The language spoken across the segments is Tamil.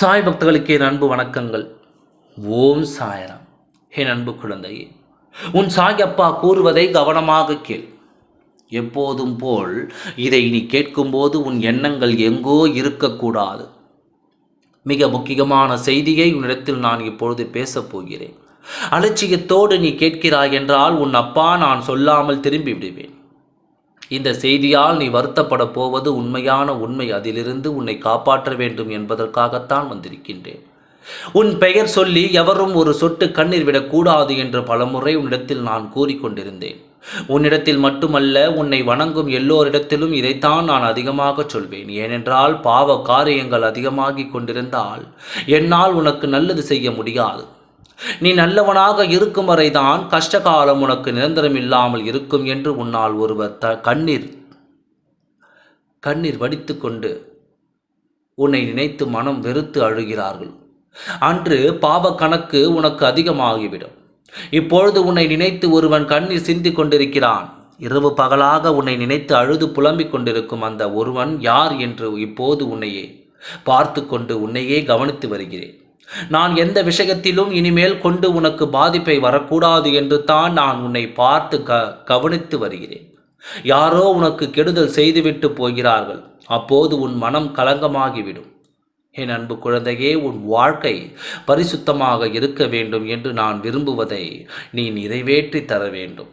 சாய் பக்தர்களுக்கு என் அன்பு வணக்கங்கள். ஓம் சாயராம். என் அன்பு குழந்தையே உன் சாய் அப்பா கூறுவதை கவனமாக கேள். எப்போதும் போல் இதை நீ கேட்கும்போது உன் எண்ணங்கள் எங்கோ இருக்கக்கூடாது. மிக முக்கியமான செய்தியை உன்னிடத்தில் நான் இப்பொழுது பேசப் போகிறேன். அலட்சியத்தோடு நீ கேட்கிறாய் என்றால் உன் அப்பா நான் சொல்லாமல் திரும்பி விடுவேன். இந்த செய்தியால் நீ வருத்தப்பட போவது உண்மையான உண்மை. அதிலிருந்து உன்னை காப்பாற்ற வேண்டும் என்பதற்காகத்தான் வந்திருக்கின்றேன். உன் பெயர் சொல்லி எவரும் ஒரு சொட்டு கண்ணீர் விடக்கூடாது என்று பலமுறை உன்னிடத்தில் நான் கூறிக்கொண்டிருந்தேன். உன்னிடத்தில் மட்டுமல்ல உன்னை வணங்கும் எல்லோரிடத்திலும் இதைத்தான் நான் அதிகமாக சொல்வேன். ஏனென்றால் பாவ காரியங்கள் அதிகமாகிக் கொண்டிருந்தால் என்னால் உனக்கு நல்லது செய்ய முடியாது. நீ நல்லவனாக இருக்கும் வரைதான் கஷ்டகாலம் உனக்கு நிரந்தரம் இல்லாமல் இருக்கும் என்று உன்னால் ஒருவர் த கண்ணீர் கண்ணீர் வடித்து கொண்டு உன்னை நினைத்து மனம் வெறுத்து அழுகிறார்கள். அன்று பாவ கணக்கு உனக்கு அதிகமாகிவிடும். இப்பொழுது உன்னை நினைத்து ஒருவன் கண்ணீர் சிந்தி கொண்டிருக்கிறான். இரவு பகலாக உன்னை நினைத்து அழுது புலம்பிக் கொண்டிருக்கும் அந்த ஒருவன் யார் என்று இப்போது உன்னையே பார்த்து கொண்டு உன்னையே கவனித்து வருகிறேன். நான் எந்த விஷயத்திலும் இனிமேல் கொண்டு உனக்கு பாதிப்பை வரக்கூடாது என்று தான் நான் உன்னை பார்த்து க கவனித்து வருகிறேன். யாரோ உனக்கு கெடுதல் செய்துவிட்டு போகிறார்கள். அப்போது உன் மனம் கலங்கமாகிவிடும். என் அன்பு குழந்தையே உன் வாழ்க்கை பரிசுத்தமாக இருக்க வேண்டும் என்று நான் விரும்புவதை நீ நிறைவேற்றி தர வேண்டும்.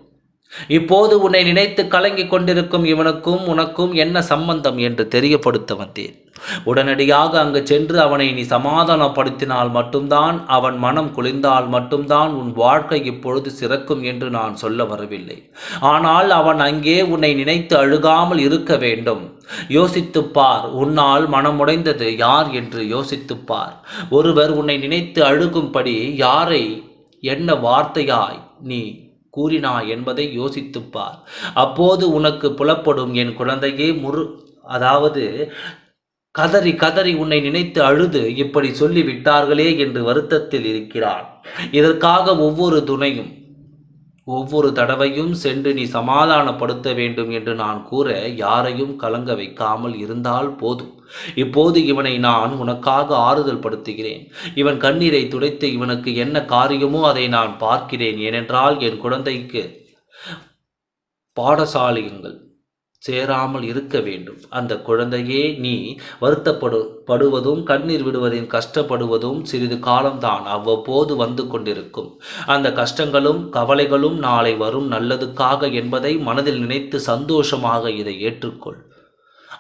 இப்போது உன்னை நினைத்து கலங்கிக் கொண்டிருக்கும் இவனுக்கும் உனக்கும் என்ன சம்பந்தம் என்று தெரியப்படுத்த வந்தேன் உடனடியாக அங்கு சென்று அவனை நீ சமாதானப்படுத்தினால் மட்டும்தான் அவன் மனம் குளிர்ந்தால் மட்டும்தான் உன் வாழ்க்கை இப்பொழுது சிறக்கும் என்று நான் சொல்ல வரவில்லை. ஆனால் அவன் அங்கே உன்னை நினைத்து அழுகாமல் இருக்க வேண்டும். யோசித்துப்பார் உன்னால் மனமுடைந்தது யார் என்று யோசித்துப்பார் ஒருவர் உன்னை நினைத்து அழுகும்படி யாரை என்ன வார்த்தையாய் நீ கூறினாய் என்பதை யோசித்துப்பார். அப்போது உனக்கு புலப்படும் என் குழந்தையே முரு அதாவது கதறி கதறி உன்னை நினைத்து அழுது இப்படி சொல்லி விட்டார்களே என்று வருத்தத்தில் இருக்கிறான். இதற்காக ஒவ்வொரு துணையும் ஒவ்வொரு தடவையும் சென்று நீ சமாதானப்படுத்த வேண்டும் என்று நான் கூற யாரையும் கலங்க வைக்காமல் இருந்தால் போதும். இப்போது இவனை நான் உனக்காக ஆறுதல் படுத்துகிறேன். இவன் கண்ணீரை துடைத்து இவனுக்கு என்ன காரியமோ அதை நான் பார்க்கிறேன். ஏனென்றால் என் குழந்தைக்கு பாடசாலையுங்கள். சேராமல் இருக்க வேண்டும். அந்த குழந்தையே நீ வருத்தப்படு படுவதும் கண்ணீர் விடுவதையும் கஷ்டப்படுவதும் சிறிது காலம்தான். அவ்வப்போது வந்து கொண்டிருக்கும். அந்த கஷ்டங்களும் கவலைகளும் நாளை வரும் நல்லதுக்காக என்பதை மனதில் நினைத்து சந்தோஷமாக இதை ஏற்றுக்கொள்.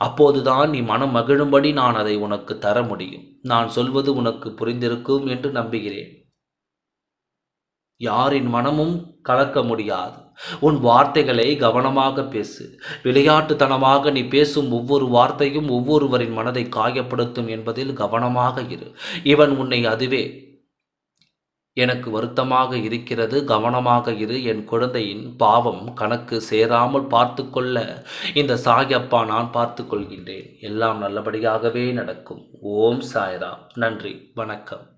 அப்போதுதான் நீ மனம் மகிழும்படி நான் அதை உனக்கு தர முடியும். நான் சொல்வது உனக்கு புரிந்திருக்கும் என்று நம்புகிறேன். யாரின் மனமும் கலக்க முடியாது. உன் வார்த்தைகளை கவனமாக பேசு. விளையாட்டுத்தனமாக நீ பேசும் ஒவ்வொரு வார்த்தையும் ஒவ்வொருவரின் மனதை காயப்படுத்தும் என்பதில் கவனமாக இரு. இவன் உன்னை அதுவே எனக்கு வருத்தமாக இருக்கிறது. கவனமாக இரு. என் குழந்தையின் பாவம் கணக்கு சேராமல் பார்த்து கொள்ள இந்த சாயப்பா நான் பார்த்து கொள்கின்றேன் எல்லாம் நல்லபடியாகவே நடக்கும். ஓம் சாய்ராம். நன்றி. வணக்கம்.